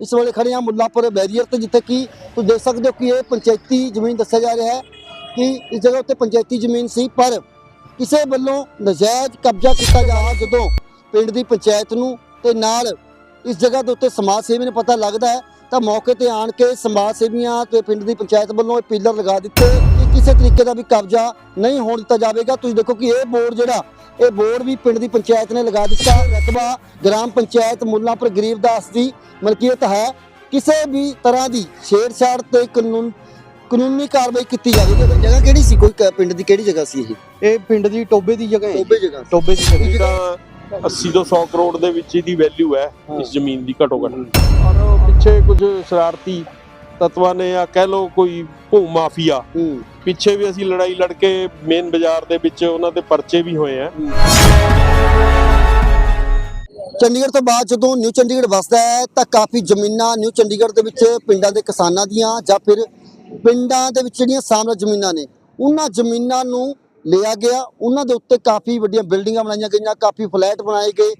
ਇਸ ਵੇਲੇ ਖੜੇ ਹਾਂ ਮੁੱਲਾਪੁਰ ਬੈਰੀਅਰ ਤੇ, ਜਿੱਥੇ ਕਿ ਤੁਸੀਂ ਦੇਖ ਸਕਦੇ ਹੋ ਕਿ ਇਹ ਪੰਚਾਇਤੀ ਜ਼ਮੀਨ ਦੱਸਿਆ ਜਾ ਰਿਹਾ ਹੈ ਕਿ ਇਸ ਜਗ੍ਹਾ ਉੱਤੇ ਪੰਚਾਇਤੀ ਜ਼ਮੀਨ ਸੀ, ਪਰ ਕਿਸੇ ਵੱਲੋਂ ਨਜਾਇਜ਼ ਕਬਜ਼ਾ ਕੀਤਾ ਜਾ ਜਦੋਂ ਪਿੰਡ ਦੀ ਪੰਚਾਇਤ ਨੂੰ ਤੇ ਨਾਲ ਇਸ ਜਗ੍ਹਾ ਦੇ ਉੱਤੇ ਸਮਾਜ ਸੇਵੀ ਨੂੰ ਪਤਾ ਲੱਗਦਾ ਹੈ, ਤਾਂ ਮੌਕੇ ਤੇ ਆਣ ਕੇ ਸਮਾਜ ਸੇਵੀਆਂ ਤੇ ਪਿੰਡ ਦੀ ਪੰਚਾਇਤ ਵੱਲੋਂ ਇਹ ਪਿੱਲਰ ਲਗਾ ਦਿੱਤੇ ਕਿਸੇ ਤਰੀਕੇ ਦਾ ਵੀ ਕਬਜ਼ਾ ਨਹੀਂ ਹੋਣ ਦਿੱਤਾ ਜਾਵੇਗਾ। ਤੁਸੀਂ ਦੇਖੋ ਕਿ ਇਹ ਬੋਰਡ ਜਿਹੜਾ ਇਹ ਬੋਰਡ ਵੀ ਪਿੰਡ ਦੀ ਪੰਚਾਇਤ ਨੇ ਲਗਾ ਦਿੱਤਾ। ਰਕਬਾ ਗ੍ਰਾਮ ਪੰਚਾਇਤ ਮੁੱਲਾਂਪੁਰ ਗਰੀਬਦਾਸ ਦੀ ਮਲਕੀਅਤ ਹੈ। ਕਿਸੇ ਵੀ ਤਰ੍ਹਾਂ ਦੀ ਛੇੜਛਾੜ ਤੇ ਕਾਨੂੰਨ ਕਾਨੂੰਨੀ ਕਾਰਵਾਈ ਕੀਤੀ ਜਾਵੇਗੀ। ਇਹ ਜਗ੍ਹਾ ਕਿਹੜੀ ਸੀ? ਕੋਈ ਪਿੰਡ ਦੀ ਕਿਹੜੀ ਜਗ੍ਹਾ ਸੀ ਇਹ? ਇਹ ਪਿੰਡ ਦੀ ਟੋਬੇ ਦੀ ਜਗ੍ਹਾ ਹੈ ਟੋਬੇ ਜਗ੍ਹਾ। ਟੋਬੇ ਦੀ ਜਗ੍ਹਾ। ਤਾਂ 80 ਤੋਂ 100 ਕਰੋੜ ਦੇ ਵਿੱਚ ਇਹਦੀ ਵੈਲਿਊ ਹੈ। ਇਸ ਜ਼ਮੀਨ ਦੀ ਘੱਟੋ ਘੱਟ। ਔਰ ਉਹ ਪਿੱਛੇ ਕੁਝ ਸ਼ਰਾਰਤੀ ਤਤਵਾਂ ਨੇ ਆ ਕਹਿ ਲੋ ਕੋਈ ਭੂ ਮਾਫੀਆ। ਪਿੱਛੇ ਵੀ ਅਸੀਂ ਲੜਾਈ ਲੜ ਕੇ ਮੇਨ ਬਾਜ਼ਾਰ ਦੇ ਵਿੱਚ ਉਹਨਾਂ ਦੇ ਪਰਚੇ ਵੀ ਹੋਏ ਆ। ਚੰਡੀਗੜ੍ਹ ਤੋਂ ਬਾਅਦ ਜਦੋਂ ਨਿਊ ਚੰਡੀਗੜ੍ਹ ਵਸਦਾ ਹੈ ਤਾਂ ਕਾਫੀ ਜ਼ਮੀਨਾਂ ਨਿਊ ਚੰਡੀਗੜ੍ਹ ਦੇ ਵਿੱਚ ਪਿੰਡਾਂ ਦੇ ਕਿਸਾਨਾਂ ਦੀਆਂ ਜਾਂ ਫਿਰ ਪਿੰਡਾਂ ਦੇ ਵਿੱਚ ਜਿਹੜੀਆਂ ਸਾਮਰਾ ਜ਼ਮੀਨਾਂ ਨੇ ਉਹਨਾਂ ਜ਼ਮੀਨਾਂ ਨੂੰ ਲਿਆ ਗਿਆ। ਉਹਨਾਂ ਦੇ ਉੱਤੇ ਕਾਫੀ ਵੱਡੀਆਂ ਬਿਲਡਿੰਗਾਂ ਬਣਾਈਆਂ ਗਈਆਂ ਕਾਫੀ ਫਲੈਟ ਬਣਾਏ ਗਏ।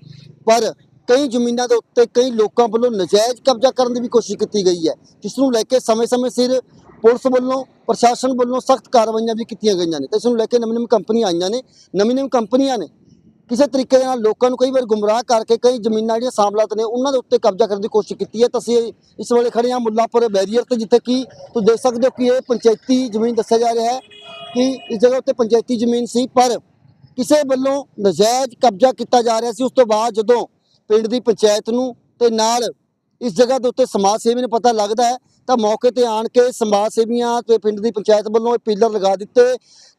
ਪਰ ਕਈ ਜ਼ਮੀਨਾਂ ਦੇ ਉੱਤੇ ਕਈ ਲੋਕਾਂ ਵੱਲੋਂ ਨਜਾਇਜ਼ ਕਬਜ਼ਾ ਕਰਨ ਦੀ ਵੀ ਕੋਸ਼ਿਸ਼ ਕੀਤੀ ਗਈ ਹੈ, ਜਿਸ ਨੂੰ ਲੈ ਕੇ ਸਮੇਂ-ਸਮੇਂ ਸਿਰ ਪੁਲਿਸ ਵੱਲੋਂ, ਪ੍ਰਸ਼ਾਸਨ ਵੱਲੋਂ ਸਖਤ ਕਾਰਵਾਈਆਂ ਵੀ ਕੀਤੀਆਂ ਗਈਆਂ ਨੇ ਤੇ ਇਸ ਨੂੰ ਲੈ ਕੇ ਨਵੀਂ-ਨਵੀਂ ਕੰਪਨੀਆਂ ਆਈਆਂ ਨੇ, ਨਵੀਂ-ਨਵੀਂ ਕੰਪਨੀਆਂ ਨੇ। ਕਿਸੇ ਤਰੀਕੇ ਦੇ ਨਾਲ ਲੋਕਾਂ ਨੂੰ ਕਈ ਵਾਰ ਗੁੰਮਰਾਹ ਕਰਕੇ ਕਈ ਜ਼ਮੀਨਾਂ ਜਿਹੜੀਆਂ ਸਾਮਲਾਤ ਨੇ, ਉਹਨਾਂ ਦੇ ਉੱਤੇ ਕਬਜ਼ਾ ਕਰਨ ਦੀ ਕੋਸ਼ਿਸ਼ ਕੀਤੀ ਹੈ। ਤਾਂ ਅਸੀਂ ਇਸ ਵੇਲੇ ਖੜੇ ਹਾਂ ਮੁੱਲਾਪੁਰ ਬੈਰੀਅਰ ਤੇ, ਜਿੱਥੇ ਕਿ ਤੁਸੀਂ ਦੇਖ ਸਕਦੇ ਹੋ ਕਿ ਇਹ ਪੰਚਾਇਤੀ ਜ਼ਮੀਨ ਦੱਸਿਆ ਜਾ ਰਿਹਾ ਹੈ ਕਿ ਇਸ ਜਗ੍ਹਾ ਉੱਤੇ ਪੰਚਾਇਤੀ ਜ਼ਮੀਨ ਸੀ, ਪਰ ਕਿਸੇ ਵੱਲੋਂ ਨਜਾਇਜ਼ ਕਬਜ਼ਾ ਕੀਤਾ ਜਾ ਰਿਹਾ ਸੀ। ਉਸ ਤੋਂ ਬਾਅਦ ਜਦੋਂ ਪਿੰਡ ਦੀ ਪੰਚਾਇਤ ਨੂੰ ਤੇ ਨਾਲ ਇਸ ਜਗ੍ਹਾ ਦੇ ਉੱਤੇ ਸਮਾਜ ਸੇਵੀ ਨੂੰ ਪਤਾ ਲੱਗਦਾ ਹੈ, ਤਾਂ ਮੌਕੇ ਤੇ ਆਣ ਕੇ ਸਮਾਜ ਸੇਵੀਆਂ ਤੇ ਪਿੰਡ ਦੀ ਪੰਚਾਇਤ ਵੱਲੋਂ ਇਹ ਪੀਲਰ ਲਗਾ ਦਿੱਤੇ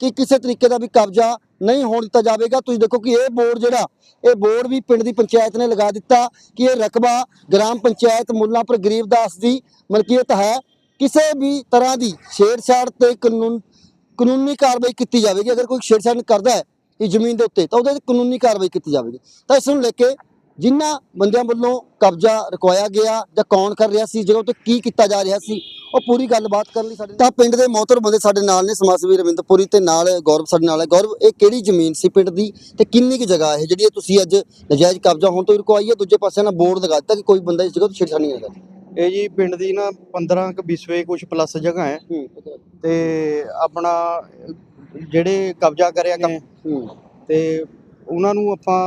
ਕਿ ਕਿਸੇ ਤਰੀਕੇ ਦਾ ਵੀ ਕਬਜ਼ਾ ਨਹੀਂ ਹੋਣ ਦਿੱਤਾ ਜਾਵੇਗਾ। ਤੁਸੀਂ ਦੇਖੋ ਕਿ ਇਹ ਬੋਰਡ ਜਿਹੜਾ, ਇਹ ਬੋਰਡ ਵੀ ਪਿੰਡ ਦੀ ਪੰਚਾਇਤ ਨੇ ਲਗਾ ਦਿੱਤਾ ਕਿ ਇਹ ਰਕਬਾ ਗ੍ਰਾਮ ਪੰਚਾਇਤ ਮੁੱਲਾਂਪੁਰ ਗਰੀਬਦਾਸ ਦੀ ਮਲਕੀਅਤ ਹੈ। ਕਿਸੇ ਵੀ ਤਰ੍ਹਾਂ ਦੀ ਛੇੜਛਾੜ ਤੇ ਕਾਨੂੰਨ, ਕਾਨੂੰਨੀ ਕਾਰਵਾਈ ਕੀਤੀ ਜਾਵੇਗੀ। ਅਗਰ ਕੋਈ ਛੇੜਛਾੜ ਕਰਦਾ ਹੈ ਇਸ ਜ਼ਮੀਨ ਦੇ ਉੱਤੇ, ਤਾਂ ਉਹਦੇ ਕਾਨੂੰਨੀ ਕਾਰਵਾਈ ਕੀਤੀ ਜਾਵੇਗੀ। ਤਾਂ ਇਸ ਨੂੰ ਲੈ ਕੇ ਜਿਨ੍ਹਾਂ ਬੰਦਿਆਂ ਵੱਲੋਂ ਕਬਜ਼ਾ ਰੁਕਵਾਇਆ ਗਿਆ ਜਾਂ ਕੌਣ ਕਰ ਰਿਹਾ ਸੀ ਜਗ੍ਹਾ ਉੱਤੇ ਕੀ ਕੀਤਾ ਜਾ ਰਿਹਾ ਸੀ ਉਹ ਪੂਰੀ ਗੱਲਬਾਤ ਕਰਨ ਲਈ ਸਾਡੇ ਤਾਂ ਪਿੰਡ ਦੇ ਮੌਤਰ ਬੰਦੇ ਸਾਡੇ ਨਾਲ ਨੇ ਸਮਾਜ ਸੇਵੀ ਰਵਿੰਦਰਪੁਰੀ ਤੇ ਨਾਲ ਗੌਰਵ ਸਾਡੇ ਨਾਲ ਹੈ। ਗੌਰਵ ਇਹ ਕਿਹੜੀ ਜ਼ਮੀਨ ਸੀ ਪਿੰਡ ਦੀ ਤੇ ਕਿੰਨੀ ਕੁ ਜਗ੍ਹਾ ਹੈ? ਜਿਹੜੀ ਤੁਸੀਂ ਅੱਜ ਨਜਾਇਜ਼ ਕਬਜ਼ਾ ਹੋਣ ਤੋਂ ਰੁਕਵਾਈ ਹੈ ਦੂਜੇ ਪਾਸੇ ਨਾਲ ਬੋਰਡ ਲਗਾ ਦਿੱਤਾ ਕਿ ਕੋਈ ਬੰਦਾ ਇਸ ਜਗ੍ਹਾ ਤੋਂ ਛੇੜਛਾੜ ਨਹੀਂ ਕਰਦਾ। ਇਹ ਜੀ ਪਿੰਡ ਦੀ ਨਾ 15 ਕ ਵਿਸਵੇ ਕੁਝ ਪਲੱਸ ਜਗ੍ਹਾ ਹੈ। ਤੇ ਆਪਣਾ ਜਿਹੜੇ ਕਬਜ਼ਾ ਕਰਿਆ ਤੇ ਉਹਨਾਂ ਨੂੰ ਆਪਾਂ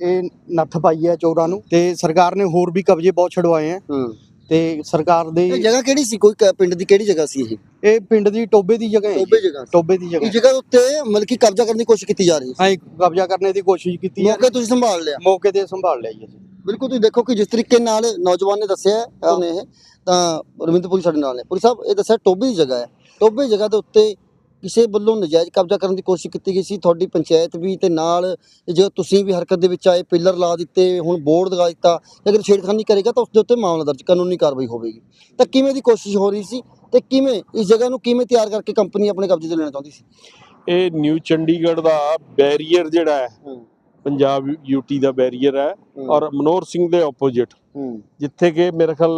ਇਹ ਨੱਥ ਪਾਈ ਹੈ ਚੋਰਾਂ ਨੂੰ ਤੇ ਸਰਕਾਰ ਨੇ ਹੋਰ ਵੀ ਕਬਜ਼ੇ ਬਹੁਤ ਛਡਵਾਏ ਹੈ। ਹੂੰ। ਤੇ ਸਰਕਾਰ ਦੇ ਇਹ ਜਗ੍ਹਾ ਕਿਹੜੀ ਸੀ? ਕੋਈ ਕ- ਪਿੰਡ ਦੀ ਕਿਹੜੀ ਜਗ੍ਹਾ ਸੀ ਇਹ? ਇਹ ਪਿੰਡ ਦੀ ਟੋਬੇ ਦੀ ਜਗ੍ਹਾ ਹੈ। ਟੋਬੇ ਜੀ। ਜਗ੍ਹਾ ਟੋਬੇ ਦੀ ਜਗ੍ਹਾ ਇਸ ਜਗ੍ਹਾ ਉੱਤੇ ਮਤਲਬ ਕਿ ਕਬਜ਼ਾ ਕਰਨ ਦੀ ਕੋਸ਼ਿਸ਼ ਕੀਤੀ ਜਾ ਰਹੀ ਸੀ। ਹਾਂ ਜੀ, ਕਬਜ਼ਾ ਕਰਨੇ ਦੀ ਕੋਸ਼ਿਸ਼ ਕੀਤੀ ਹੈ। ਮੌਕੇ ਤੁਸੀਂ ਸੰਭਾਲ ਲਿਆ? ਮੌਕੇ ਤੇ ਸੰਭਾਲ ਲਿਆ ਜੀ ਅਸੀਂ। ਬਿਲਕੁਲ ਤੁਸੀਂ ਦੇਖੋ ਕਿ ਜਿਸ ਤਰੀਕੇ ਨਾਲ ਨੌਜਵਾਨ ਨੇ ਦੱਸਿਆ ਹੈ, ਉਹਨੇ ਇਹ ਤਾਂ ਰਵਿੰਦਰਪੁਰੀ ਸਾਡੇ ਨਾਲ ਨੇ। ਪੁਰੀ ਸਾਹਿਬ ਇਹ ਦੱਸਿਆ ਟੋਬੇ ਦੀ ਜਗ੍ਹਾ ਹੈ। ਟੋਬੇ ਦੀ ਜਗ੍ਹਾ ਦੇ ਉੱਤੇ ਕਿਸੇ ਵੱਲੋਂ ਨਜਾਇਜ਼ ਕਬਜ਼ਾ ਕਰਨ ਦੀ ਕੋਸ਼ਿਸ਼ ਕੀਤੀ ਗਈ ਸੀ। ਤੁਹਾਡੀ ਪੰਚਾਇਤ ਵੀ ਤੇ ਨਾਲ ਜੇ ਤੁਸੀਂ ਵੀ ਹਰਕਤ ਦੇ ਵਿੱਚ ਆਏ ਪਿੱਲਰ ਲਾ ਦਿੱਤੇ ਹੁਣ ਬੋਰਡ ਲਗਾ ਦਿੱਤਾ ਅਗਰ ਛੇੜਖਾਨੀ ਕਰੇਗਾ ਤਾਂ ਉਸ ਦੇ ਉੱਤੇ ਮਾਮਲਾ ਦਰਜ ਕਾਨੂੰਨੀ ਕਾਰਵਾਈ ਹੋਵੇਗੀ। ਤਾਂ ਕਿਵੇਂ ਦੀ ਕੋਸ਼ਿਸ਼ ਹੋ ਰਹੀ ਸੀ ਤੇ ਕਿਵੇਂ ਇਸ ਜਗ੍ਹਾ ਨੂੰ ਕਿਵੇਂ ਤਿਆਰ ਕਰਕੇ ਕੰਪਨੀ ਆਪਣੇ ਕਬਜ਼ੇ 'ਚ ਲੈਣਾ ਚਾਹੁੰਦੀ ਸੀ? ਇਹ ਨਿਊ ਚੰਡੀਗੜ੍ਹ ਦਾ ਬੈਰੀਅਰ ਜਿਹੜਾ ਹੈ ਪੰਜਾਬ ਯੂਟੀ ਦਾ ਬੈਰੀਅਰ ਹੈ ਔਰ ਮਨੋਹਰ ਸਿੰਘ ਦੇ ਆਪੋਜ਼ਿਟ ਜਿੱਥੇ ਕਿ ਮੇਰੇ ਖਿਆਲ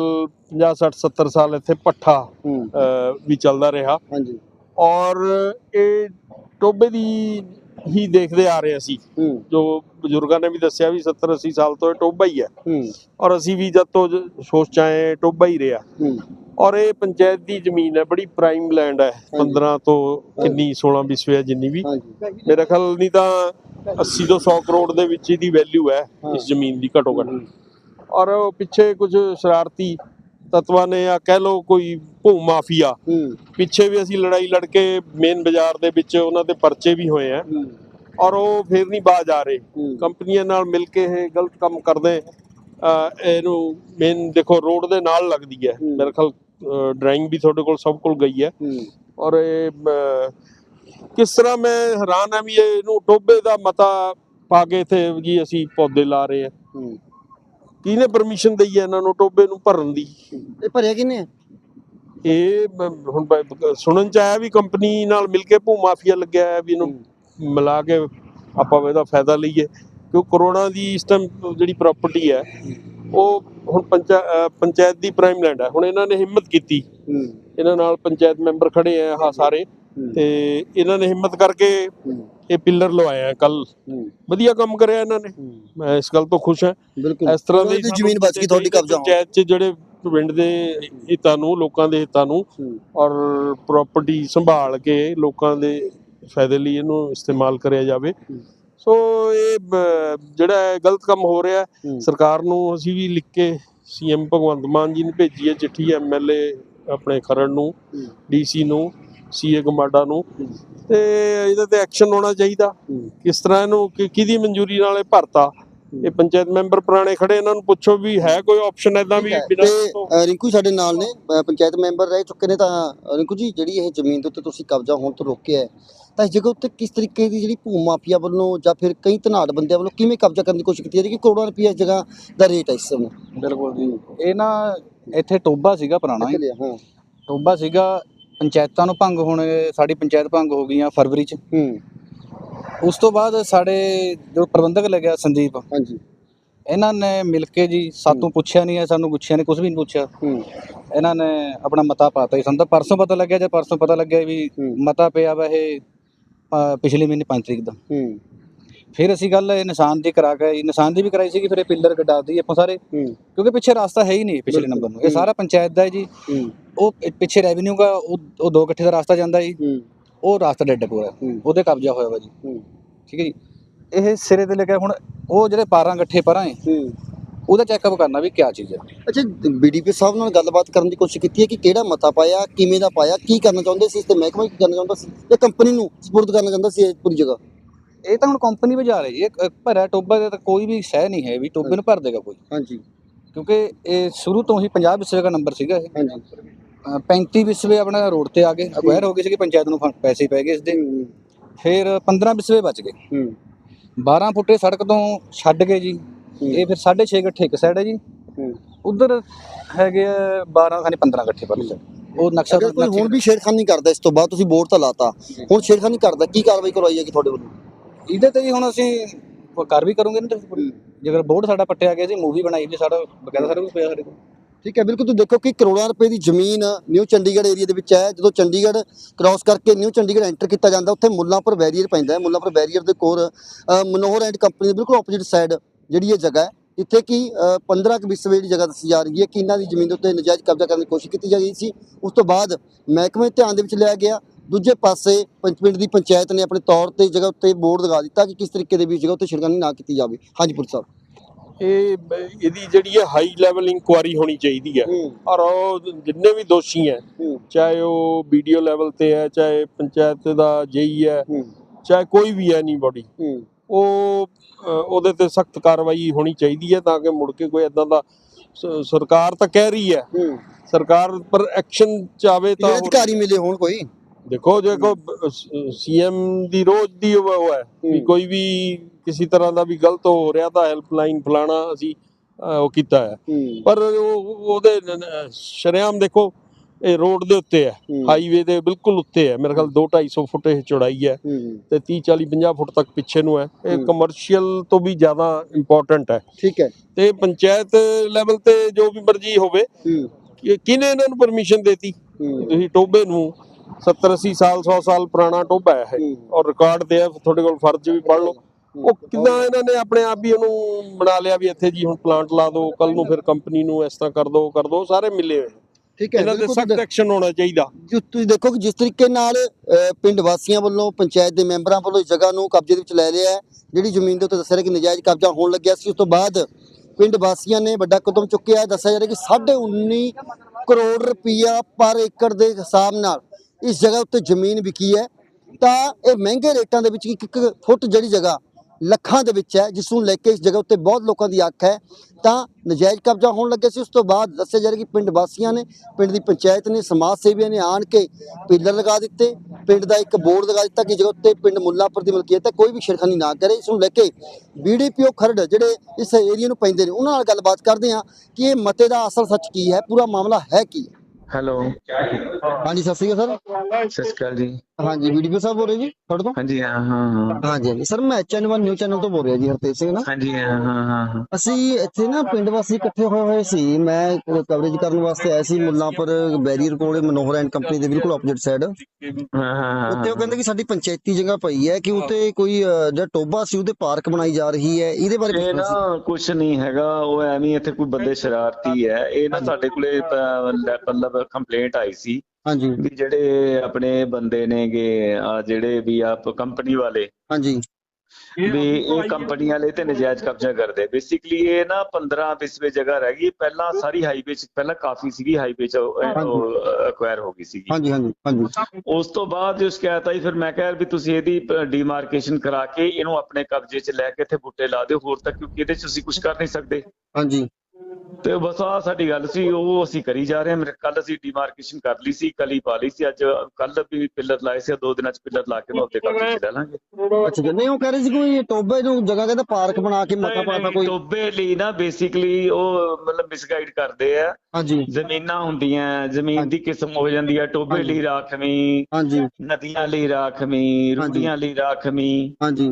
50 60 70 ਸਾਲ ਇੱਥੇ ਪੱਠਾ ਵੀ ਚੱਲਦਾ ਰਿਹਾ। ਹਾਂਜੀ। ਔਰ ਇਹ ਟੋਬੇ ਦੀ ਹੀ ਦੇਖਦੇ ਆ ਰਹੇ ਅਸੀਂ। ਜੋ ਬਜ਼ੁਰਗਾਂ ਨੇ ਵੀ ਦੱਸਿਆ ਵੀ 70 80 ਸਾਲ ਤੋਂ ਇਹ ਟੋਬਾ ਹੀ ਹੈ। ਔਰ ਅਸੀਂ ਵੀ ਜਦ ਤੋਂ ਜ- ਹੋਸ਼ ਚ ਆਏ ਟੋਬਾ ਹੀ ਰਿਹਾ। ਔਰ ਇਹ ਪੰਚਾਇਤ ਦੀ ਜ਼ਮੀਨ ਹੈ ਬੜੀ ਪ੍ਰਾਈਮ ਲੈਂਡ ਹੈ। 15 ਤੋਂ ਕਿੰਨੀ 16 ਵਿਸਵੇ ਹੈ ਜਿੰਨੀ ਵੀ। ਮੇਰਾ ਖਿਆਲ ਨਹੀਂ ਤਾਂ 80 ਤੋਂ 100 ਕਰੋੜ ਦੇ ਵਿੱਚ ਇਹਦੀ ਵੈਲਿਊ ਹੈ ਇਸ ਜ਼ਮੀਨ ਦੀ ਘੱਟੋ ਘੱਟ। ਔਰ ਪਿੱਛੇ ਕੁਝ ਸ਼ਰਾਰਤੀ ਤਤਵਾਂ ਨੇ ਆ ਕਹਿ ਲੋ ਕੋਈ ਭੂ ਮਾਫੀਆ। ਪਿੱਛੇ ਵੀ ਅਸੀਂ ਲੜਾਈ ਲੜ ਕੇ ਮੇਨ ਬਾਜ਼ਾਰ ਦੇ ਵਿੱਚ ਉਹਨਾਂ ਦੇ ਪਰਚੇ ਵੀ ਹੋਏ ਆ। ਔਰ ਉਹ ਫੇਰ ਨਹੀਂ ਬਾਜ ਆ ਰਹੇ। ਕੰਪਨੀਆਂ ਨਾਲ ਮਿਲ ਕੇ ਇਹ ਗਲਤ ਕੰਮ ਕਰਦੇ ਇਹਨੂੰ ਮੇਨ ਦੇਖੋ ਰੋਡ ਦੇ ਨਾਲ ਲੱਗਦੀ ਹੈ। ਮੇਰੇ ਖਿਆਲ ਡਰਾਇੰਗ ਵੀ ਤੁਹਾਡੇ ਕੋਲ ਸਭ ਕੋਲ ਗਈ ਹੈ। ਔਰ ਇਹ ਕਿਸ ਤਰ੍ਹਾਂ ਮੈਂ ਹੈਰਾਨ ਆ ਵੀ ਇਹਨੂੰ ਟੋਬੇ ਦਾ ਮਤਾ ਪਾ ਕੇ ਇੱਥੇ ਜੀ ਅਸੀਂ ਪੌਦੇ ਲਾ ਰਹੇ ਆ। ਕਿਹਨੇ ਪਰਮਿਸ਼ਨ ਦਈ ਹੈ ਇਹਨਾਂ ਨੂੰ ਟੋਬੇ ਨੂੰ ਭਰਨ ਦੀ? ਇਹ ਭਰਿਆ ਕਿਨੇ ਇਹ ਹੁਣ ਬ- ਸੁਣਨ ਚ ਆਇਆ ਵੀ ਕੰਪਨੀ ਨਾਲ ਮਿਲ ਕੇ ਭੂ ਮਾਫੀਆ ਲੱਗਿਆ ਹੈ ਵੀ ਇਹਨੂੰ ਮਿਲਾ ਕੇ ਆਪਾਂ ਇਹਦਾ ਫਾਇਦਾ ਲਈਏ। ਕਿਉਂ ਕਰੋਨਾ ਦੀ ਇਸ ਟਾਈਮ ਜਿਹੜੀ ਪ੍ਰਾਪਰਟੀ ਹੈ ਉਹ ਹੁਣ ਪੰਚਾ- ਅਹ ਪੰਚਾਇਤ ਦੀ ਪ੍ਰਾਈਮ ਲੈਂਡ ਹੈ। ਹੁਣ ਇਹਨਾਂ ਨੇ ਹਿੰਮਤ ਕੀਤੀ। ਇਹਨਾਂ ਨਾਲ ਪੰਚਾਇਤ ਮੈਂਬਰ ਖੜੇ ਆ ਸਾਰੇ। ਤੇ ਇਹਨਾਂ ਨੇ ਹਿੰਮਤ ਕਰਕੇ ਇਹ ਪਿੱਲਰ ਲਵਾਏ ਆ ਕੱਲ ਵਧੀਆ ਕੰਮ ਕਰਿਆ ਇਹਨਾਂ ਨੇ ਮੈਂ ਇਸ ਗੱਲ ਤੋਂ ਖੁਸ਼ ਹਾਂ ਇਸ ਤਰ੍ਹਾਂ ਦੀ ਜ਼ਮੀਨ ਬਚ ਗਈ ਤੁਹਾਡੀ ਕਬਜ਼ਾ। ਪੰਚਾਇਤ 'ਚ ਜਿਹੜੇ ਪਿੰਡ ਦੇ ਹਿੱਤਾਂ ਨੂੰ ਲੋਕਾਂ ਦੇ ਹਿੱਤਾਂ ਨੂੰ। ਔਰ ਪ੍ਰਾਪਰਟੀ ਸੰਭਾਲ ਕੇ ਲੋਕਾਂ ਦੇ ਫਾਇਦੇ ਲਈ ਇਹਨੂੰ ਇਸਤੇਮਾਲ ਕਰਿਆ ਜਾਵੇ। ਸੋ ਇਹ ਜਿਹੜਾ ਗਲਤ ਕੰਮ ਹੋ ਰਿਹਾ। ਸਰਕਾਰ ਨੂੰ ਅਸੀਂ ਵੀ ਲਿਖ ਕੇ ਸੀਐਮ ਭਗਵੰਤ ਮਾਨ ਜੀ ਨੂੰ ਭੇਜੀ ਹੈ ਚਿੱਠੀ ਐਮਐਲਏ ਆਪਣੇ ਖਰੜ ਨੂੰ। ਡੀਸੀ ਨੂੰ ਸੀਏ ਗਮਾਡਾ ਨੂੰ। ਤੇ ਇਹਦੇ ਤੇ ਐਕਸ਼ਨ ਹੋਣਾ ਚਾਹੀਦਾ। ਕਿਸ ਤਰ੍ਹਾਂ ਇਹਨੂੰ ਕਿ- ਕਿਹਦੀ ਮਨਜ਼ੂਰੀ ਨਾਲ ਇਹ ਭਰਤਾ? ਇਹ ਪੰਚਾਇਤ ਮੈਂਬਰ ਪੁਰਾਣੇ ਖੜੇ ਇਹਨਾਂ ਨੂੰ ਪੁੱਛੋ ਵੀ ਹੈ ਕੋਈ ਆਪਸ਼ਨ ਐਦਾਂ ਵੀ। ਬਿਨਾਂ ਤੇ ਰਿੰਕੂ ਸਾਡੇ ਨਾਲ ਨੇ ਪੰਚਾਇਤ ਮੈਂਬਰ ਰਹਿ ਚੁੱਕੇ ਨੇ ਤਾਂ ਰਿੰਕੂ ਜੀ ਜਿਹੜੀ ਇਹ ਜ਼ਮੀਨ ਦੇ ਉੱਤੇ ਤੁਸੀਂ ਕਬਜ਼ਾ ਹੋਣ ਤੋਂ ਰੋਕਿਆ ਹੈ ਤਾਂ ਇਸ ਜਗ੍ਹਾ ਉੱਤੇ ਕਿਸ ਤਰੀਕੇ ਦੀ ਜਿਹੜੀ ਭੂ ਮਾਫੀਆ ਵੱਲੋਂ ਜਾਂ ਫਿਰ ਕਈ ਧਨਾੜ ਬੰਦਿਆਂ ਵੱਲੋਂ ਕਿਵੇਂ ਕਬਜ਼ਾ ਕਰਨ ਦੀ ਕੋਸ਼ਿਸ਼ ਕੀਤੀ ਜਾ ਰਹੀ ਕਿ ਕਰੋੜਾਂ ਰੁਪਏ ਇਸ ਜਗ੍ਹਾ ਦਾ ਰੇਟ ਹੈ ਇਸ ਸਮੇਂ? ਬਿਲਕੁਲ ਜੀ। ਇਹ ਨਾ ਇੱਥੇ ਟੋਬਾ ਸੀਗਾ ਪੁਰਾਣਾ ਕਿੱਥੇ ਲਿਆ ਹਾਂ। ਟੋਬਾ ਸੀਗਾ ਪੰਚਾਇਤਾਂ ਨੂੰ ਭੰਗ ਹੋਣ ਸਾਡੀ ਪੰਚਾਇਤ ਭੰਗ ਹੋ ਗਈਆਂ ਫਰਵਰੀ ਚ। ਹੂੰ। ਉਸ ਤੋਂ ਬਾਅਦ ਸਾਡੇ ਜੋ ਪ੍ਰਬੰਧਕ ਲੱਗਿਆ ਸੰਦੀਪ ਹਾਂਜੀ। ਇਹਨਾਂ ਨੇ ਮਿਲ ਕੇ ਜੀ ਸਾਤੋਂ ਪੁੱਛਿਆ ਨਹੀਂ ਹੈ ਸਾਨੂੰ ਪੁੱਛਿਆ ਨਹੀਂ ਕੁਝ ਵੀ ਨਹੀਂ ਪੁੱਛਿਆ। ਹੂੰ। ਇਹਨਾਂ ਨੇ ਆਪਣਾ ਮਤਾ ਪਾਤਾ ਜੀ। ਸਾਨੂੰ ਤਾਂ ਪਰਸੋਂ ਪਤਾ ਲੱਗਿਆ ਜੇ ਪਰਸੋਂ ਪਤਾ ਲੱਗਿਆ ਵੀ। ਮਤਾ ਪਿਆ ਵਾ ਇਹ ਅ, ਪਿਛਲੇ ਮਹੀਨੇ 5 ਤਰੀਕ ਦਾ। ਹੂੰ। ਫਿਰ ਅਸੀਂ ਗੱਲ ਇਹ ਨਿਸ਼ਾਨ ਦੀ ਕਰਾ ਕੇ ਨਿਸ਼ਾਨ ਦੀ ਵੀ ਕਰਾਈ ਸੀਗੀ ਫਿਰ ਇਹ ਪਿੱਲਰ ਕਟਾ ਦਿੱਤੀ ਆਪਾਂ ਸਾਰੇ ਕਿਉਂਕਿ ਪਿੱਛੇ ਰਾਸਤਾ ਹੈ ਹੀ ਨਹੀਂ ਪਿਛਲੇ। ਨੰਬਰ ਨੂੰ। ਇਹ ਸਾਰਾ ਪੰਚਾਇਤ ਦਾ ਹੈ ਜੀ। ਉਹ ਪਿੱਛੇ ਰੈਵਨਿਊ ਦਾ ਉਹ ਦੋ ਇਕੱਠੇ ਦਾ ਰਾਸਤਾ ਜਾਂਦਾ ਜੀ। ਉਹ ਰਾਸਤਾ ਡੈਡ ਪੂਰਾ। ਉਹਦੇ ਕਬਜ਼ਾ ਹੋਇਆ ਵਾ ਜੀ। ਠੀਕ ਹੈ ਜੀ। ਇਹ ਸਿਰੇ ਤੇ ਲੱਗਿਆ ਹੁਣ ਉਹ ਜਿਹੜੇ 12 ਗੱਠੇ ਪਰਾਂ ਹੈ ਉਹਦਾ ਚੈੱਕਅਪ ਕਰਨਾ ਵੀ ਕਿਆ ਚੀਜ਼ ਹੈ। ਅੱਛਾ ਬੀਡੀਪੀ ਸਾਹਿਬ ਨਾਲ ਗੱਲਬਾਤ ਕਰਨ ਦੀ ਕੋਸ਼ਿਸ਼ ਕੀਤੀ ਹੈ ਕਿ ਕਿਹੜਾ ਮਤਾ ਪਾਇਆ ਕਿਵੇਂ ਦਾ ਪਾਇਆ ਕੀ ਕਰਨਾ ਚਾਹੁੰਦੇ ਸੀ ਤੇ ਮਹਿਕਮਾ ਕੀ ਕਰਨਾ ਚਾਹੁੰਦਾ ਸੀ ਜਾਂ ਕੰਪਨੀ ਨੂੰ ਸਪੁਰਦ ਕਰਨਾ ਚਾਹੁੰਦਾ ਸੀ ਇਹ ਪੂਰੀ ਜਗ੍ਹਾ? ਇਹ ਤਾਂ ਹੁਣ ਕੰਪਨੀ ਵਜਾ ਰਹੀ ਹੈ ਇਹ ਭਰਿਆ ਟੋਬਾ ਦੇ ਤਾਂ ਕੋਈ ਵੀ ਸਹਿ ਨਹੀਂ ਹੈ ਵੀ ਟੋਬੇ ਨੂੰ ਭਰ ਦੇਗਾ ਕੋਈ। ਹਾਂਜੀ। ਕਿਉਂਕਿ ਇਹ ਸ਼ੁਰੂ ਤੋਂ ਹੀ 50 ਵਿਸਵੇ ਦਾ ਨੰਬਰ ਸੀਗਾ ਇਹ। ਹਾਂਜੀ। ਅ, 35 ਵਿਸਵੇ ਆਪਣਾ ਰੋਡ ਤੇ ਆ ਗਏ। ਅਕਵਾਇਰ ਹੋ ਗਏ ਸੀਗੇ ਪੰਚਾਇਤ ਨੂੰ ਪੈਸੇ ਪੈ ਗਏ ਇਸ ਦੇ ਹੂੰ। ਫਿਰ 15 ਵਿਸਵੇ ਬਚ ਗਏ। ਹੂੰ। 12 ਫੁੱਟੇ ਸੜਕ ਤੋਂ ਛੱਡ ਗਏ ਜੀ। ਹੂੰ। ਇਹ ਫਿਰ 6.5 ਗੱਠੇ ਇੱਕ ਸਾਈਡ ਹੈ ਜੀ। ਹੂੰ। ਉਧਰ ਹੈਗੇ ਆ 12 ਖਾਨੀ 15 ਗੱਠੇ ਪਰ ਉਹ ਨਕਸ਼ਾ ਹੁਣ ਵੀ ਛੇੜਖਾਨੀ ਕਰਦਾ ਇਸ ਤੋਂ ਬਾਅਦ ਤੁਸੀਂ ਬੋਰਡ ਤਾਂ ਲਾਤਾ। ਹੁਣ ਛੇੜਖਾਨੀ ਕਰਦਾ ਕੀ ਕਾਰਵਾਈ ਕਰਵਾਈ ਜਾਏਗੀ ਤੁਹਾਡੇ ਵੱਲੋਂ? ਇਹਦੇ ਤੇ ਜੀ ਹੁਣ ਅਸੀਂ ਕਰ ਵੀ ਕਰੂੰਗੇ ਨਾ ਤੇ ਜੇਕਰ ਬੋਰਡ ਸਾਡਾ ਪੱਟਿਆ ਗਿਆ ਸੀ ਮੂਵੀ ਬਣਾਈ ਜੀ ਸਾਡਾ ਬਕਾਇਦਾ ਸਾਰਾ ਕੁਝ ਪਿਆ ਸਾਡੇ ਕੋਲ। ਠੀਕ ਹੈ ਬਿਲਕੁਲ ਤੁਸੀਂ ਦੇਖੋ ਕਿ ਕਰੋੜਾਂ ਰੁਪਏ ਦੀ ਜ਼ਮੀਨ ਨਿਊ ਚੰਡੀਗੜ੍ਹ ਏਰੀਆ ਦੇ ਵਿੱਚ ਹੈ। ਜਦੋਂ ਚੰਡੀਗੜ੍ਹ ਕ੍ਰਾਸ ਕਰਕੇ ਨਿਊ ਚੰਡੀਗੜ੍ਹ ਐਂਟਰ ਕੀਤਾ ਜਾਂਦਾ ਉੱਥੇ ਮੁੱਲਾਂਪੁਰ ਬੈਰੀਅਰ ਪੈਂਦਾ ਹੈ। ਮੁੱਲਾਂਪੁਰ ਬੈਰੀਅਰ ਦੇ ਕੋਲ ਮਨੋਹਰ ਐਂਡ ਕੰਪਨੀ ਦੇ ਬਿਲਕੁਲ ਆਪੋਜ਼ਿਟ ਸਾਈਡ ਜਿਹੜੀ ਇਹ ਜਗ੍ਹਾ ਹੈ। ਇੱਥੇ ਕੀ 15 ਕੁ ਵਿਸਵੇ ਦੀ ਜਗ੍ਹਾ ਦੱਸੀ ਜਾ ਰਹੀ ਹੈ ਕਿ ਇਹਨਾਂ ਦੀ ਜ਼ਮੀਨ ਦੇ ਉੱਤੇ ਨਜਾਇਜ਼ ਕਬਜ਼ਾ ਕਰਨ ਦੀ ਕੋਸ਼ਿਸ਼ ਕੀਤੀ ਜਾ ਰਹੀ ਸੀ। ਉਸ ਤੋਂ ਬਾਅਦ ਮਹਿਕਮੇ ਧਿਆਨ ਦੇ ਵਿੱਚ ਲਿਆ ਗਿਆ। ਦੂਜੇ ਪਾਸੇ ਪਿੰਡ ਦੀ ਪੰਚਾਇਤ ਨੇ ਆਪਣੇ ਤੌਰ ਤੇ ਜਗ੍ਹਾ ਉੱਤੇ ਬੋਰਡ ਲਗਾ ਦਿੱਤਾ ਕਿ ਕਿਸ ਤਰੀਕੇ ਦੇ ਵੀ ਜਗ੍ਹਾ ਉੱਤੇ ਛਿੜਕਾਨੀ ਨਾ ਕੀਤੀ ਜਾਵੇ। ਹਾਂਜੀ ਪੁਲਿਸ ਸਾਹਿਬ। ਇਹ ਇਹਦੀ ਜਿਹੜੀ ਹੈ ਹਾਈ ਲੈਵਲ ਇਨਕੁਆਰੀ ਹੋਣੀ ਚਾਹੀਦੀ ਹੈ। ਔਰ ਉਹ ਜਿੰਨੇ ਵੀ ਦੋਸ਼ੀ ਹੈ ਚਾਹੇ ਉਹ ਵੀਡੀਓ ਲੈਵਲ ਤੇ ਹੈ ਚਾਹੇ ਪੰਚਾਇਤ ਦਾ ਜੇਈ ਹੈ ਹੂੰ। ਚਾਹੇ ਕੋਈ ਵੀ ਹੈ ਨਹੀਂ ਬੋਡੀ ਉਹ ਉਹਦੇ ਤੇ ਸਖਤ ਕਾਰਵਾਈ ਹੋਣੀ ਚਾਹੀਦੀ ਹੈ ਤਾਂ ਕਿ ਮੁੜ ਕੇ ਕੋਈ ਇਦਾਂ ਦਾ ਸਰਕਾਰ ਤਾਂ ਕਹਿ ਰਹੀ ਹੈ। ਸਰਕਾਰ ਪਰ ਐਕਸ਼ਨ ਚਾਵੇ ਤਾਂ ਅਧਿਕਾਰੀ ਮਿਲੇ ਹੋਣ ਕੋਈ? ਦੇਖੋ ਜੇ ਕੋ ਸੀਐਮ ਦੀ ਰੋਜ਼ ਦੀ ਉਹ ਹੈ ਵੀ। ਕੋਈ ਵੀ ਕਿਸੇ ਤਰ੍ਹਾਂ ਦਾ ਵੀ ਗਲਤ ਹੋ ਰਿਹਾ ਤਾਂ ਹੈਲਪਲਾਈਨ ਫਲਾਣਾ ਅਸੀਂ ਉਹ ਕੀਤਾ ਹੈ। ਪਰ ਉਹ ਉਹਦੇ ਸ਼ਰੇਆਮ ਦੇਖੋ ਇਹ ਰੋਡ ਦੇ ਉੱਤੇ ਹੈ। ਹਾਈਵੇ ਦੇ ਬਿਲਕੁਲ ਉੱਤੇ ਹੈ। ਮੇਰੇ ਖਿਆਲ 2 250 ਫੁੱਟ ਇਹ ਚੌੜਾਈ ਹੈ ਤੇ 30 40 50 ਫੁੱਟ ਤੱਕ ਪਿੱਛੇ ਨੂੰ ਹੈ। ਇਹ। ਕਮਰਸ਼ੀਅਲ ਤੋਂ ਵੀ ਜ਼ਿਆਦਾ ਇੰਪੋਰਟੈਂਟ ਹੈ। ਠੀਕ ਹੈ। ਤੇ ਪੰਚਾਇਤ ਲੈਵਲ ਤੇ ਜੋ ਵੀ ਮਰਜ਼ੀ ਹੋਵੇ ਕਿਹਨੇ ਇਹਨਾਂ ਨੂੰ ਪਰਮਿਸ਼ਨ ਦੇਤੀ? ਤੁਸੀਂ ਟੋਬੇ ਨੂੰ 70 80 ਸਾਲ 100 ਸਾਲ ਪੁਰਾਣਾ ਟੋਬਾ ਹੈ। ਔਰ ਰਿਕਾਰਡ ਤੇ ਹੈ ਤੁਹਾਡੇ ਕੋਲ ਫਰਜ਼ ਵੀ ਪੜ ਲਓ। ਉਹ ਕਿੱਦਾਂ ਇਹਨਾਂ ਨੇ ਆਪਣੇ ਆਪ ਹੀ ਉਹਨੂੰ ਬਣਾ ਲਿਆ ਵੀ ਇੱਥੇ ਜੀ ਹੁਣ ਪਲਾਂਟ ਲਾ ਦਿਓ ਕੱਲ ਨੂੰ ਫਿਰ ਕੰਪਨੀ ਨੂੰ ਇਸ ਤਰ੍ਹਾਂ ਕਰ ਦਿਓ ਕਰ ਦਿਓ ਸਾਰੇ ਮਿਲੇ ਹੋਏ। ਠੀਕ ਹੈ ਇਹਨਾਂ ਤੇ ਸਖਤ ਐਕਸ਼ਨ ਹੋਣਾ ਚਾਹੀਦਾ। ਜੋ ਤੁਸੀਂ ਦੇਖੋ ਕਿ ਜਿਸ ਤਰੀਕੇ ਨਾਲ ਪਿੰਡ ਵਾਸੀਆਂ ਵੱਲੋਂ ਪੰਚਾਇਤ ਦੇ ਮੈਂਬਰਾਂ ਵੱਲੋਂ ਇਸ ਜਗ੍ਹਾ ਨੂੰ ਕਬਜ਼ੇ ਦੇ ਵਿੱਚ ਲੈ ਲਿਆ ਜਿਹੜੀ ਜ਼ਮੀਨ ਦੇ ਉੱਤੇ ਦੱਸਿਆ ਕਿ ਨਜਾਇਜ਼ ਕਬਜ਼ਾ ਹੋਣ ਲੱਗਿਆ ਸੀ ਉਸ ਤੋਂ ਬਾਅਦ ਪਿੰਡ ਵਾਸੀਆਂ ਨੇ ਵੱਡਾ ਕਦਮ ਚੁੱਕਿਆ ਦੱਸਿਆ ਜਾ ਰਿਹਾ ਕਿ 19.5 ਕਰੋੜ ਰੁਪਈਆ ਪਰ ਏਕੜ ਦੇ ਹਿਸਾਬ ਨਾਲ ਇਸ ਜਗ੍ਹਾ ਉੱਤੇ ਜ਼ਮੀਨ ਵਿਕੀ ਹੈ, ਤਾਂ ਇਹ ਮਹਿੰਗੇ ਰੇਟਾਂ ਦੇ ਵਿੱਚ ਇੱਕ ਇੱਕ ਫੁੱਟ ਜਿਹੜੀ ਜਗ੍ਹਾ ਲੱਖਾਂ ਦੇ ਵਿੱਚ ਹੈ, ਜਿਸ ਨੂੰ ਲੈ ਕੇ ਇਸ ਜਗ੍ਹਾ ਉੱਤੇ ਬਹੁਤ ਲੋਕਾਂ ਦੀ ਅੱਖ ਹੈ। ਤਾਂ ਨਜਾਇਜ਼ ਕਬਜ਼ਾ ਹੋਣ ਲੱਗਿਆ ਸੀ, ਉਸ ਤੋਂ ਬਾਅਦ ਦੱਸਿਆ ਜਾ ਰਿਹਾ ਕਿ ਪਿੰਡ ਵਾਸੀਆਂ ਨੇ, ਪਿੰਡ ਦੀ ਪੰਚਾਇਤ ਨੇ, ਸਮਾਜ ਸੇਵੀਆਂ ਨੇ ਆਣ ਕੇ ਪਿੱਲਰ ਲਗਾ ਦਿੱਤੇ। ਪਿੰਡ ਦਾ ਇੱਕ ਬੋਰਡ ਲਗਾ ਦਿੱਤਾ ਕਿ ਜਗ੍ਹਾ ਉੱਤੇ ਪਿੰਡ ਮੁੱਲਾਪੁਰ ਦੀ ਮਲਕੀਅਤ ਹੈ, ਕੋਈ ਵੀ ਛੇੜਖਾਨੀ ਨਾ ਕਰੇ। ਇਸ ਨੂੰ ਲੈ ਕੇ ਬੀਡੀਪੀਓ ਖਰੜ ਜਿਹੜੇ ਇਸ ਏਰੀਆ ਨੂੰ ਪੈਂਦੇ ਨੇ, ਉਹਨਾਂ ਨਾਲ ਗੱਲਬਾਤ ਕਰਦੇ ਹਾਂ ਕਿ ਇਹ ਮਤੇ ਦਾ ਅਸਲ ਸੱਚ ਕੀ ਹੈ, ਪੂਰਾ ਮਾਮਲਾ ਹੈ ਕੀ ਹੈ। ਹੈਲੋ। ਹਾਂਜੀ ਸਤਿ ਸ਼੍ਰੀ ਅਕਾਲ ਸਰ। ਸਤਿ ਸ਼੍ਰੀ ਅਕਾਲ ਜੀ। ਹਾਂਜੀ ਵੀਡੀਓ ਸਾਹਿਬ ਬੋਲ ਰਹੇ ਜੀ? ਤੁਹਾਡੇ ਤੋਂ? ਹਾਂਜੀ ਹਾਂ ਹਾਂ ਹਾਂ। ਹਾਂਜੀ ਹਾਂਜੀ। ਸਰ ਮੈਂ ਐਚਐਨ1 ਨਿਊਜ਼ ਚੈਨਲ ਤੋਂ ਬੋਲ ਰਿਹਾ ਜੀ ਹਰਤੇਜ ਸਿੰਘ ਨਾ। ਹਾਂਜੀ ਹਾਂ ਹਾਂ ਹਾਂ ਹਾਂ। ਅਸੀਂ ਇੱਥੇ ਨਾ ਪਿੰਡ ਵਾਸੀ ਇਕੱਠੇ ਹੋਏ ਹੋਏ ਸੀ। ਮੈਂ ਕਵਰੇਜ ਕਰਨ ਵਾਸਤੇ ਆਇਆ ਸੀ ਮੁੱਲਾਂਪੁਰ ਬੈਰੀਅਰ ਕੋਲੇ ਮਨੋਹਰ ਐਂਡ ਕੰਪਨੀ ਦੇ ਬਿਲਕੁਲ ਆਪੋਜ਼ਿਟ ਸਾਈਡ ਹਾਂ ਹਾਂ ਉੱਥੇ ਉਹ ਕਹਿੰਦੇ ਕਿ ਸਾਡੀ ਪੰਚਾਇਤੀ ਜਗ੍ਹਾ ਪਈ ਹੈ ਕਿ ਉੱਤੇ ਕੋਈ ਅਹ, ਜਿਹੜਾ ਟੋਬਾ ਸੀ ਉਹਦੇ ਪਾਰਕ ਬਣਾਈ ਜਾ ਰਹੀ ਹੈ। ਇਹਦੇ ਬਾਰੇ ਇਹ ਪੁੱਛਣਾ ਸੀ ਨਾ ਕੁਝ ਨਹੀਂ ਹੈਗਾ। ਉਹ ਐਵੇਂ ਹੀ ਇੱਥੇ ਕੋਈ ਬੰਦੇ ਸ਼ਰਾਰਤੀ ਹੈ। ਇਹ ਨਾ ਸਾਡੇ ਕੋਲੇ ਲੈ- ਮਤਲਬ ਕੰਪਲੇਂਟ ਆਈ ਸੀ। ਹਾਂਜੀ। ਵੀ ਜਿਹੜੇ ਆਪਣੇ ਬੰਦੇ ਨੇਗੇ ਆ ਜਿਹੜੇ ਵੀ ਆਪ ਕੰਪਨੀ ਵਾਲੇ ਹਾਂਜੀ। ਵੀ ਇਹ ਕੰਪਨੀ ਵਾਲੇ ਤੇ ਨਜਾਇਜ਼ ਕਬਜ਼ਾ ਕਰਦੇ। ਬੇਸਿਕਲੀ ਇਹ ਨਾ 15 ਵਿਸਵੇ ਜਗ੍ਹਾ ਰਹਿ ਗਈ। ਪਹਿਲਾਂ ਸਾਰੀ ਹਾਈਵੇ ਚ ਪਹਿਲਾਂ ਕਾਫੀ ਸੀਗੀ ਹਾਈਵੇ ਚ ਅਕਵਾਇਰ ਹੋ ਗਈ ਸੀਗੀ। ਹਾਂਜੀ ਹਾਂਜੀ ਹਾਂਜੀ। ਉਸ ਤੋਂ ਬਾਅਦ ਜੋ ਸ਼ਿਕਾਇਤ ਆਈ ਫਿਰ ਮੈਂ ਕਿਹਾ ਵੀ ਤੁਸੀਂ ਇਹਦੀ ਡੀਮਾਰਕੇਸ਼ਨ ਕਰਾ ਕੇ ਇਹਨੂੰ ਆਪਣੇ ਕਬਜ਼ੇ 'ਚ ਲੈ ਕੇ ਇੱਥੇ ਬੂਟੇ ਲਾ ਦਿਓ ਹੋਰ ਤਾਂ ਕਿਉਂਕਿ ਇਹਦੇ 'ਚ ਅਸੀਂ ਕੁਝ ਕਰ ਨਹੀਂ ਸਕਦੇ। ਹਾਂਜੀ। ਤੇ ਬਸ ਆ ਸਾਡੀ ਗੱਲ ਸੀ ਉਹ ਅਸੀਂ ਕਰੀ ਜਾ ਰਹੇ ਹਾਂ। ਮੇਰੇ ਕੱਲ ਅਸੀਂ ਡੀਮਾਰਕੇਸ਼ਨ ਕਰ ਲਈ ਸੀ ਕਲੀ ਪਾ ਲਈ ਸੀ। ਅੱਜ ਕੱਲ ਵੀ ਪਿੱਲਰ ਲਾਏ ਸੀ ਦੋ ਦਿਨਾਂ 'ਚ ਪਿੱਲਰ ਲਾ ਕੇ ਮੈਂ ਆਪਦੇ ਕਬਜ਼ੇ 'ਚ ਲੈ ਲਾਂਗੇ। ਅੱਛਾ ਨਹੀਂ ਉਹ ਕਹਿ ਰਹੇ ਸੀ ਕੋਈ ਟੋਬੇ ਨੂੰ ਜਗ੍ਹਾ ਕਹਿੰਦਾ ਪਾਰਕ ਬਣਾ ਕੇ ਮਤਾ ਪਾਤਾ ਕੋਈ। ਟੋਬੇ ਲਈ ਨਾ ਬੇਸਿਕਲੀ ਉਹ ਮਤਲਬ ਮਿਸਗਾਈਡ ਕਰਦੇ ਆ। ਹਾਂਜੀ। ਜ਼ਮੀਨਾਂ ਹੁੰਦੀਆਂ ਜ਼ਮੀਨ ਦੀ ਕਿਸਮ ਹੋ ਜਾਂਦੀ ਹੈ ਟੋਬੇ ਲਈ ਰਾਖਵੀਂ ਹਾਂਜੀ। ਨਦੀਆਂ ਲਈ ਰਾਖਵੀਂ ਰੂੜੀਆਂ ਲਈ ਰਾਖਵੀਂ। ਹਾਂਜੀ।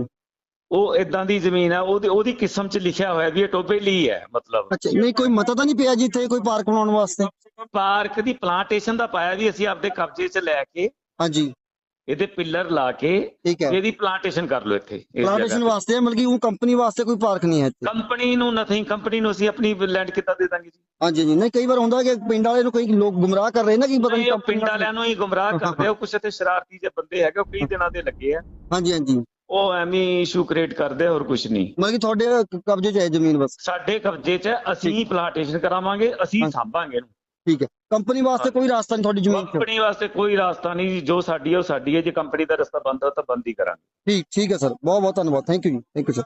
ਉਹ ਇਦਾਂ ਦੀ ਜ਼ਮੀਨ ਆ ਉਹਦੀ ਉਹਦੀ ਕਿਸਮ 'ਚ ਲਿਖਿਆ ਹੋਇਆ ਵੀ ਇਹ ਟੋਬੇ ਲਈ ਹੈ ਮਤਲਬ। ਅੱਛਾ ਨਹੀਂ ਕੋਈ ਮਤਾ ਤਾਂ ਨਹੀਂ ਪਿਆ ਜੀ ਇੱਥੇ ਕੋਈ ਪਾਰਕ ਬਣਾਉਣ ਵਾਸਤੇ? ਪਾਰਕ ਦੀ ਪਲਾਂਟੇਸ਼ਨ ਦਾ ਪਾਇਆ ਵੀ ਅਸੀਂ ਆਪਦੇ ਕਬਜ਼ੇ 'ਚ ਲੈ ਕੇ ਹਾਂਜੀ। ਇਹਦੇ ਪਿੱਲਰ ਲਾ ਕੇ ਇਹਦੀ ਪਲਾਂਟੇਸ਼ਨ ਕਰ ਲਓ ਇੱਥੇ ਪਲਾਂਟੇਸ਼ਨ ਵਾਸਤੇ ਮਤਲਬ ਕਿ ਉਹ ਕੰਪਨੀ ਵਾਸਤੇ ਕੋਈ ਪਾਰਕ ਨਹੀਂ ਹੈ ਇੱਥੇ? ਕੰਪਨੀ ਨੂੰ ਨਥਿੰਗ ਕੰਪਨੀ ਨੂੰ ਅਸੀਂ ਆਪਣੀ ਲੈਂਡ ਕਿੱਦਾਂ ਦੇ ਦਾਂਗੇ ਜੀ? ਹਾਂਜੀ ਜੀ ਨਹੀਂ ਕਈ ਵਾਰ ਹੁੰਦਾ ਕਿ ਪਿੰਡ ਵਾਲੇ ਨੂੰ ਕਈ ਲੋਕ ਗੁੰਮਰਾਹ ਕਰ ਰਹੇ ਨਾ ਕਿ ਪਤਾ ਨਹੀਂ ਪਿੰਡ ਵਾਲਿਆਂ ਨੂੰ ਹੀ ਗੁੰਮਰਾਹ ਕਰਦੇ ਉਹ ਕੁਛ ਇੱਥੇ ਸ਼ਰਾਰਤੀ ਜਿਹੇ ਬੰਦੇ ਹੈਗੇ ਉਹ ਕਈ ਦਿਨਾਂ ਦੇ ਲੱਗੇ ਆ। ਹਾਂਜੀ ਹਾਂਜੀ। ਉਹ ਐਵੇਂ ਇਸ਼ੂ ਕ੍ਰੀਏਟ ਕਰਦੇ ਆ ਹੋਰ ਕੁਝ ਨਹੀਂ। ਮਤਲਬ ਕਿ ਤੁਹਾਡੇ ਕ- ਕਬਜ਼ੇ 'ਚ ਹੈ ਜ਼ਮੀਨ ਬਸ? ਸਾਡੇ ਕਬਜ਼ੇ 'ਚ ਅਸੀਂ ਪਲਾਂਟੇਸ਼ਨ ਕਰਾਵਾਂਗੇ ਅਸੀਂ ਹਾਂ। ਸਾਂਭਾਂਗੇ ਇਹਨੂੰ। ਠੀਕ ਹੈ। ਕੰਪਨੀ ਵਾਸਤੇ ਕੋਈ ਰਾਸਤਾ ਨਹੀਂ ਤੁਹਾਡੀ ਜ਼ਮੀਨ 'ਚ? ਕੰਪਨੀ ਵਾਸਤੇ ਕੋਈ ਰਾਸਤਾ ਨਹੀਂ ਜੀ, ਜੋ ਸਾਡੀ ਹੈ ਉਹ ਸਾਡੀ ਹੈ। ਜੇ ਕੰਪਨੀ ਦਾ ਰਸਤਾ ਬੰਦ ਹੈ ਤਾਂ ਬੰਦ ਹੀ ਕਰਾਂਗੇ। ਠੀਕ ਠੀਕ ਹੈ ਸਰ। ਬਹੁਤ ਬਹੁਤ ਧੰਨਵਾਦ। Thank you ji. Thank you sir